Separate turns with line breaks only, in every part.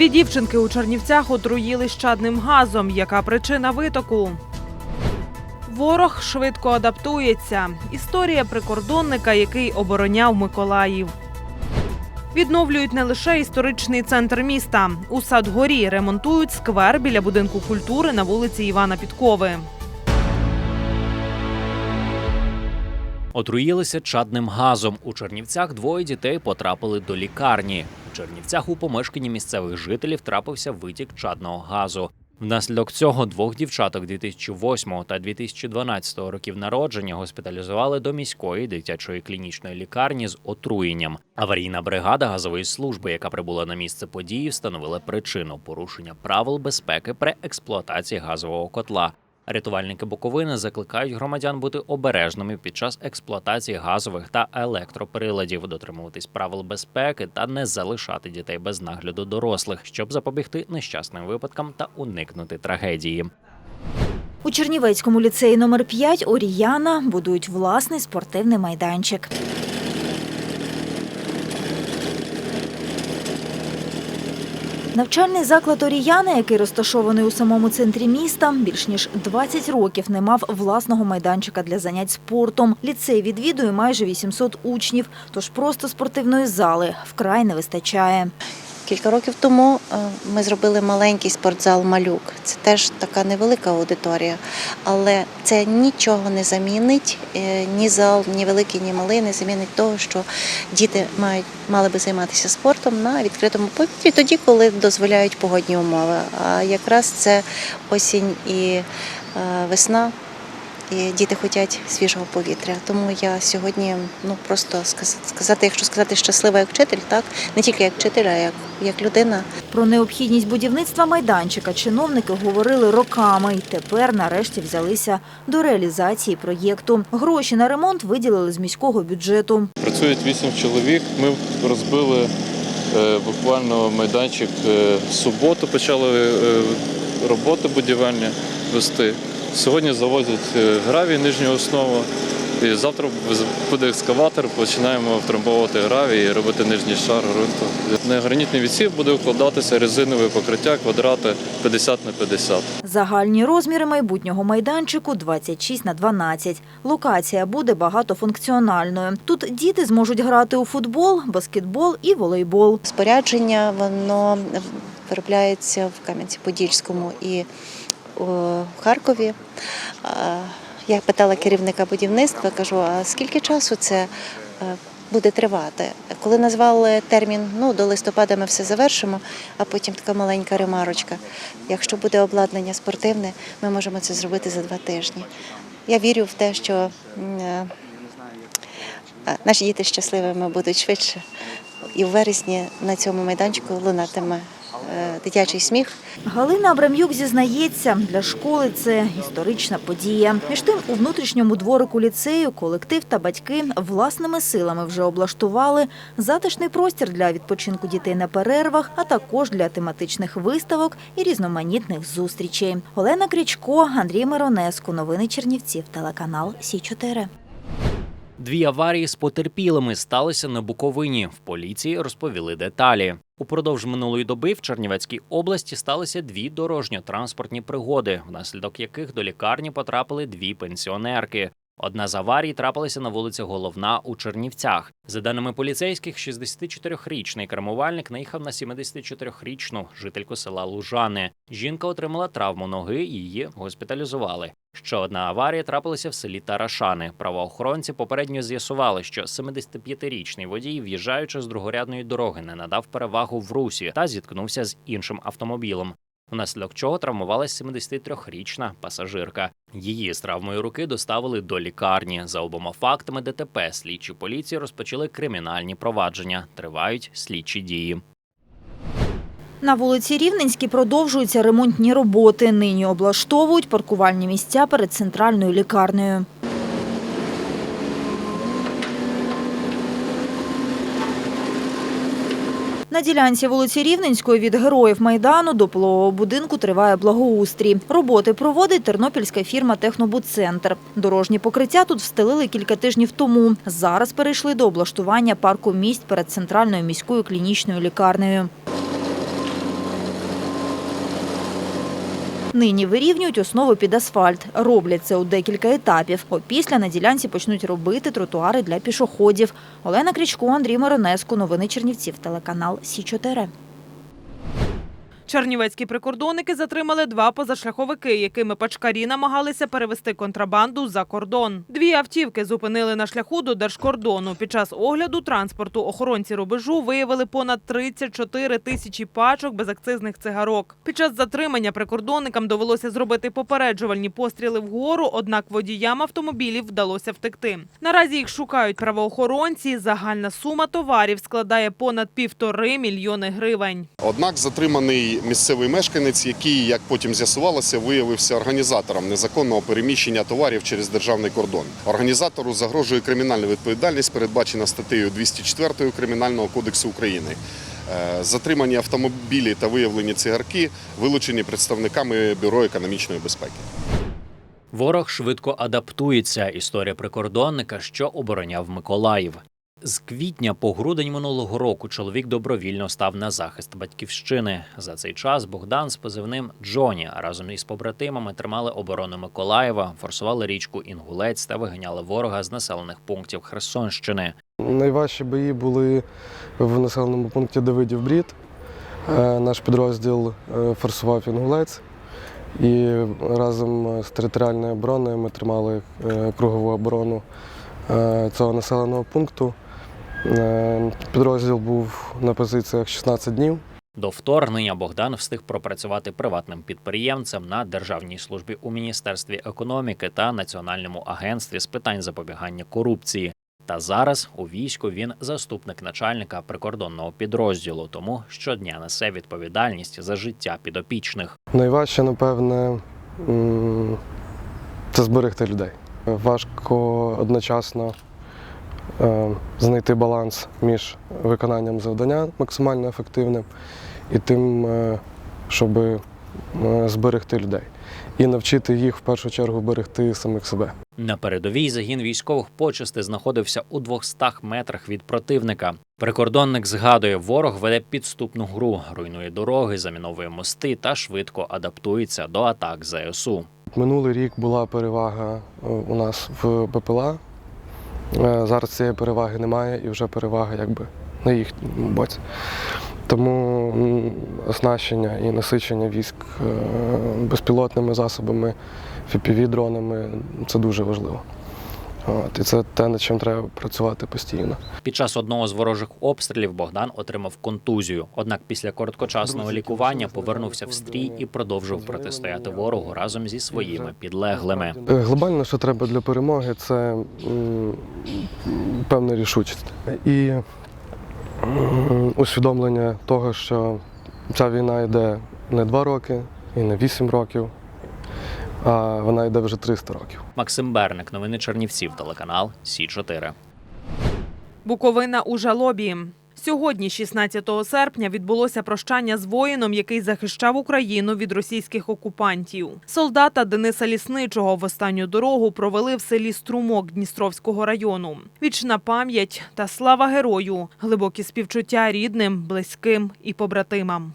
Дві дівчинки у Чернівцях отруїли щадним газом. Яка причина витоку? Ворог швидко адаптується. Історія прикордонника, який обороняв Миколаїв. Відновлюють не лише історичний центр міста. У Садгорі ремонтують сквер біля будинку культури на вулиці Івана Підкови.
Отруїлися чадним газом. У Чернівцях двоє дітей потрапили до лікарні. Чернівцях у помешканні місцевих жителів трапився витік чадного газу. Внаслідок цього двох дівчаток 2008 та 2012 років народження госпіталізували до міської дитячої клінічної лікарні з отруєнням. Аварійна бригада газової служби, яка прибула на місце події, встановила причину порушення правил безпеки при експлуатації газового котла. Рятувальники Буковини закликають громадян бути обережними під час експлуатації газових та електроприладів, дотримуватись правил безпеки та не залишати дітей без нагляду дорослих, щоб запобігти нещасним випадкам та уникнути трагедії.
У Чернівецькому ліцеї номер 5 Оріяна будують власний спортивний майданчик. Навчальний заклад Оріяна, який розташований у самому центрі міста, більш ніж 20 років не мав власного майданчика для занять спортом. Ліцей відвідує майже 800 учнів, тож просто спортивної зали вкрай не вистачає.
Кілька років тому е, ми зробили маленький спортзал Малюк. Це теж така невелика аудиторія, але це нічого не замінить. е, Ні зал, ні великий, ні малий не замінить того, що діти мають мали би займатися спортом на відкритому повітрі, тоді, коли дозволяють погодні умови. А якраз це осінь і е, весна. І діти хочуть свіжого повітря. Тому я сьогодні ну просто сказати, якщо сказати щаслива як вчитель, так не тільки як вчитель, а як, як людина.
Про необхідність будівництва майданчика чиновники говорили роками і тепер нарешті взялися до реалізації проєкту. Гроші на ремонт виділили з міського бюджету.
Працюють вісім чоловік. Ми розбили е, буквально майданчик е, в суботу, почали е, роботи будівельні вести. Сьогодні завозять е, гравій нижню основу. І завтра буде екскаватор, починаємо втрамбовувати гравій і робити нижній шар ґрунту. На гранітний відсів буде укладатися резинове покриття квадрати 50 на 50.
Загальні розміри майбутнього майданчику 26 на 12. Локація буде багатофункціональною. Тут діти зможуть грати у футбол, баскетбол і волейбол.
Спорядження воно виробляється в Кам'янці-Подільському і у Харкові. Я питала керівника будівництва, кажу, а скільки часу це е, буде тривати? Коли назвали термін, ну до листопада ми все завершимо, а потім така маленька ремарочка. Якщо буде обладнання спортивне, ми можемо це зробити за два тижні. Я вірю в те, що е, е, наші діти щасливими будуть швидше. І в вересні на цьому майданчику лунатиме е, дитячий сміх.
Галина Абрам'юк зізнається, для школи це історична подія. Між тим, у внутрішньому дворику ліцею колектив та батьки власними силами вже облаштували затишний простір для відпочинку дітей на перервах, а також для тематичних виставок і різноманітних зустрічей. Олена Крічко, Андрій Миронеску. Новини Чернівців. Телеканал Сі 4
Дві аварії з потерпілими сталися на Буковині. В поліції розповіли деталі. Упродовж минулої доби в Чернівецькій області сталися дві дорожньо-транспортні пригоди, внаслідок яких до лікарні потрапили дві пенсіонерки. Одна з аварій трапилася на вулиці Головна у Чернівцях. За даними поліцейських, 64-річний кермувальник наїхав на 74-річну жительку села Лужани. Жінка отримала травму ноги і її госпіталізували. Ще одна аварія трапилася в селі Тарашани. Правоохоронці попередньо з'ясували, що 75-річний водій, в'їжджаючи з другорядної дороги, не надав перевагу в русі та зіткнувся з іншим автомобілем. Внаслідок чого травмувалась 73-річна пасажирка. Її з травмою руки доставили до лікарні. За обома фактами ДТП слідчі поліції розпочали кримінальні провадження. Тривають слідчі дії.
На вулиці Рівненській продовжуються ремонтні роботи. Нині облаштовують паркувальні місця перед центральною лікарнею. На ділянці вулиці Рівненської від героїв Майдану до пологового будинку триває благоустрій. Роботи проводить тернопільська фірма Технобудцентр. Дорожні покриття тут встелили кілька тижнів тому. Зараз перейшли до облаштування парку місць перед центральною міською клінічною лікарнею. Нині вирівнюють основу під асфальт. Роблять це у декілька етапів. Опісля на ділянці почнуть робити тротуари для пішоходів. Олена Крічко, Андрій Миронеско. Новини Чернівців. Телеканал Сі 4
Чернівецькі прикордонники затримали два позашляховики, якими пачкарі намагалися перевести контрабанду за кордон. Дві автівки зупинили на шляху до держкордону. Під час огляду транспорту охоронці рубежу виявили понад 34 тисячі пачок безакцизних цигарок. Під час затримання прикордонникам довелося зробити попереджувальні постріли вгору, однак водіям автомобілів вдалося втекти. Наразі їх шукають правоохоронці. Загальна сума товарів складає понад півтори мільйони гривень.
Однак затриманий місцевий мешканець, який, як потім з'ясувалося, виявився організатором незаконного переміщення товарів через державний кордон. Організатору загрожує кримінальна відповідальність, передбачена статтею 204 Кримінального кодексу України. Е, Затримані автомобілі та виявлені цигарки вилучені представниками Бюро економічної безпеки.
Ворог швидко адаптується. Історія прикордонника, що обороняв Миколаїв. З квітня по грудень минулого року чоловік добровільно став на захист батьківщини. За цей час Богдан з позивним Джоні разом із побратимами тримали оборону Миколаєва, форсували річку Інгулець та виганяли ворога з населених пунктів Херсонщини.
Найважчі бої були в населеному пункті Давидів Брід. Е, Наш підрозділ е, форсував Інгулець. І разом з територіальною обороною ми тримали е, кругову оборону цього населеного пункту. Е, Підрозділ був на позиціях 16 днів.
До вторгнення Богдан встиг пропрацювати приватним підприємцем на державній службі у міністерстві економіки та національному агентстві з питань запобігання корупції. Та зараз у війську він заступник начальника прикордонного підрозділу, тому щодня несе відповідальність за життя підопічних.
Найважче, напевне, це зберегти людей. Важко одночасно знайти баланс між виконанням завдання максимально ефективним і тим, е, щоб е, зберегти людей. І навчити їх в першу чергу берегти самих себе.
На передовій загін військових почести знаходився у 200 метрах від противника. Прикордонник згадує, ворог веде підступну гру, руйнує дороги, заміновує мости та швидко адаптується до атак ЗСУ.
Минулий рік була перевага е, у нас в БПЛА. Е, Зараз цієї переваги немає і вже перевага якби на їхньому боці. Тому оснащення і насичення військ е, безпілотними засобами, FPV-дронами це дуже важливо. От, і це те, над чим треба працювати постійно.
Під час одного з ворожих обстрілів Богдан отримав контузію. Однак після короткочасного лікування повернувся в стрій і продовжив протистояти ворогу разом зі своїми підлеглими.
Е, Глобально, що треба для перемоги, це певна рішучість і усвідомлення того, що ця війна йде не два роки і не вісім років, а вона йде вже 300 років.
Максим Берник, новини Чернівців, телеканал Сі 4
Буковина у жалобі. Сьогодні, 16 серпня, відбулося прощання з воїном, який захищав Україну від російських окупантів. Солдата Дениса Лісничого в останню дорогу провели в селі Струмок Дністровського району. Вічна пам'ять та слава герою, глибокі співчуття рідним, близьким і побратимам.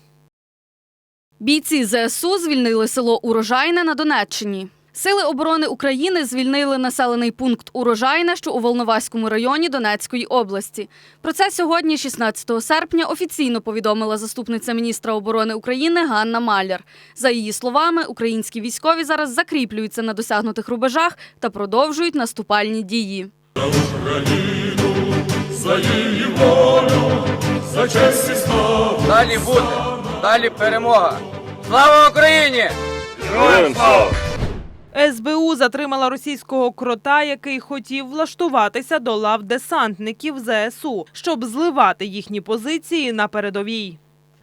Бійці ЗСУ звільнили село Урожайне на Донеччині. Сили оборони України звільнили населений пункт Урожайне, що у Волноваському районі Донецької області. Про це сьогодні, 16 серпня, офіційно повідомила заступниця міністра оборони України Ганна Маляр. За її словами, українські військові зараз закріплюються на досягнутих рубежах та продовжують наступальні дії.
Далі буде, далі перемога. Слава Україні!
СБУ затримала російського крота, який хотів влаштуватися до лав десантників ЗСУ, щоб зливати їхні позиції на передовій.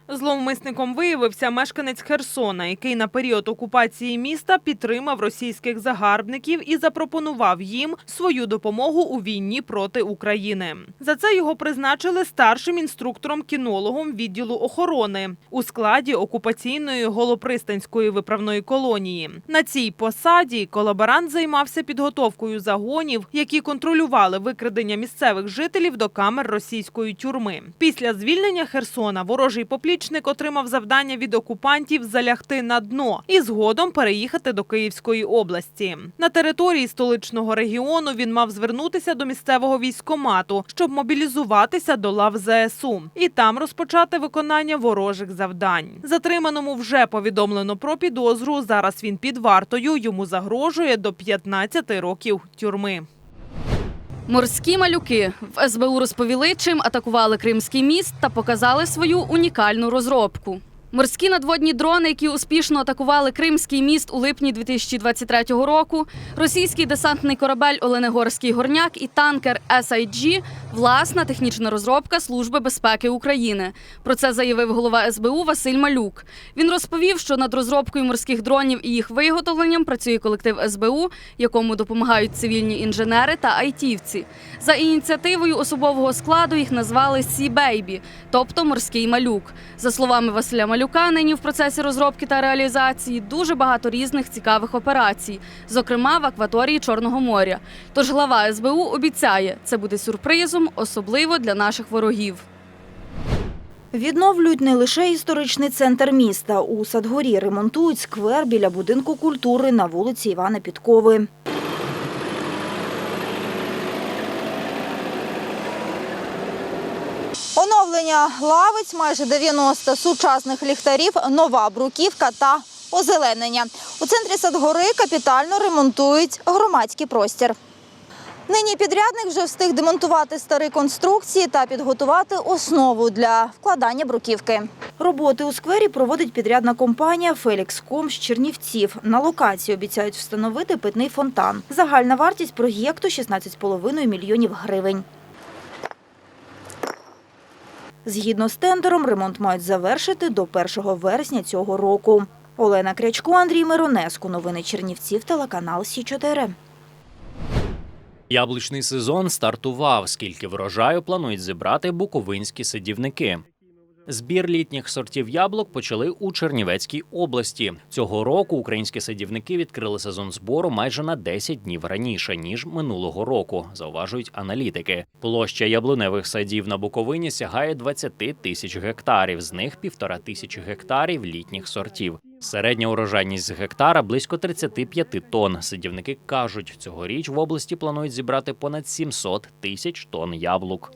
Зловмисником виявився мешканець Херсона, який на період окупації міста підтримав російських загарбників і запропонував їм свою допомогу у війні проти України. За це його призначили старшим інструктором-кінологом відділу охорони у складі окупаційної голопристанської виправної колонії. На цій посаді колаборант займався підготовкою загонів, які контролювали викрадення місцевих жителів до камер російської тюрми. Після звільнення Херсона ворожий поплічник Двадцятирічник отримав завдання від окупантів залягти на дно і згодом переїхати до Київської області. На території столичного регіону він мав звернутися до місцевого військомату, щоб мобілізуватися до лав ЗСУ і там розпочати виконання ворожих завдань. Затриманому вже повідомлено про підозру. Зараз він під вартою. Йому загрожує до 15 років тюрми.
Морські малюки в СБУ розповіли, чим атакували Кримський міст та показали свою унікальну розробку. Морські надводні дрони, які успішно атакували Кримський міст у липні 2023 року, російський десантний корабель Оленегорський горняк і танкер SIG – власна технічна розробка Служби безпеки України. Про це заявив голова СБУ Василь Малюк. Він розповів, що над розробкою морських дронів і їх виготовленням працює колектив СБУ, якому допомагають цивільні інженери та айтівці. За ініціативою особового складу їх назвали Sea Baby, тобто морський малюк. За словами Василя Малюка, нині в процесі розробки та реалізації дуже багато різних цікавих операцій, зокрема в акваторії Чорного моря. Тож глава СБУ обіцяє, це буде сюрпризом, особливо для наших ворогів.
Відновлюють не лише історичний центр міста. У Садгорі ремонтують сквер біля будинку культури на вулиці Івана Підкови. Оновлення лавиць, майже 90 сучасних ліхтарів, нова бруківка та озеленення. У центрі Садгори капітально ремонтують громадський простір. Нині підрядник вже встиг демонтувати старі конструкції та підготувати основу для вкладання бруківки. Роботи у сквері проводить підрядна компанія «Фелікском» з Чернівців. На локації обіцяють встановити питний фонтан. Загальна вартість проєкту – 16,5 мільйонів гривень. Згідно з тендером, ремонт мають завершити до 1 вересня цього року. Олена Крячко, Андрій Миронеску. Новини Чернівців, телеканал Сі 4
Яблучний сезон стартував. Скільки врожаю планують зібрати буковинські садівники. Збір літніх сортів яблук почали у Чернівецькій області. Цього року українські садівники відкрили сезон збору майже на 10 днів раніше ніж минулого року, зауважують аналітики. Площа яблуневих садів на Буковині сягає 20 тисяч гектарів, з них півтора тисячі гектарів літніх сортів. Середня урожайність з гектара близько 35 тонн. Садівники кажуть, цьогоріч в області планують зібрати понад 700 тисяч тонн яблук.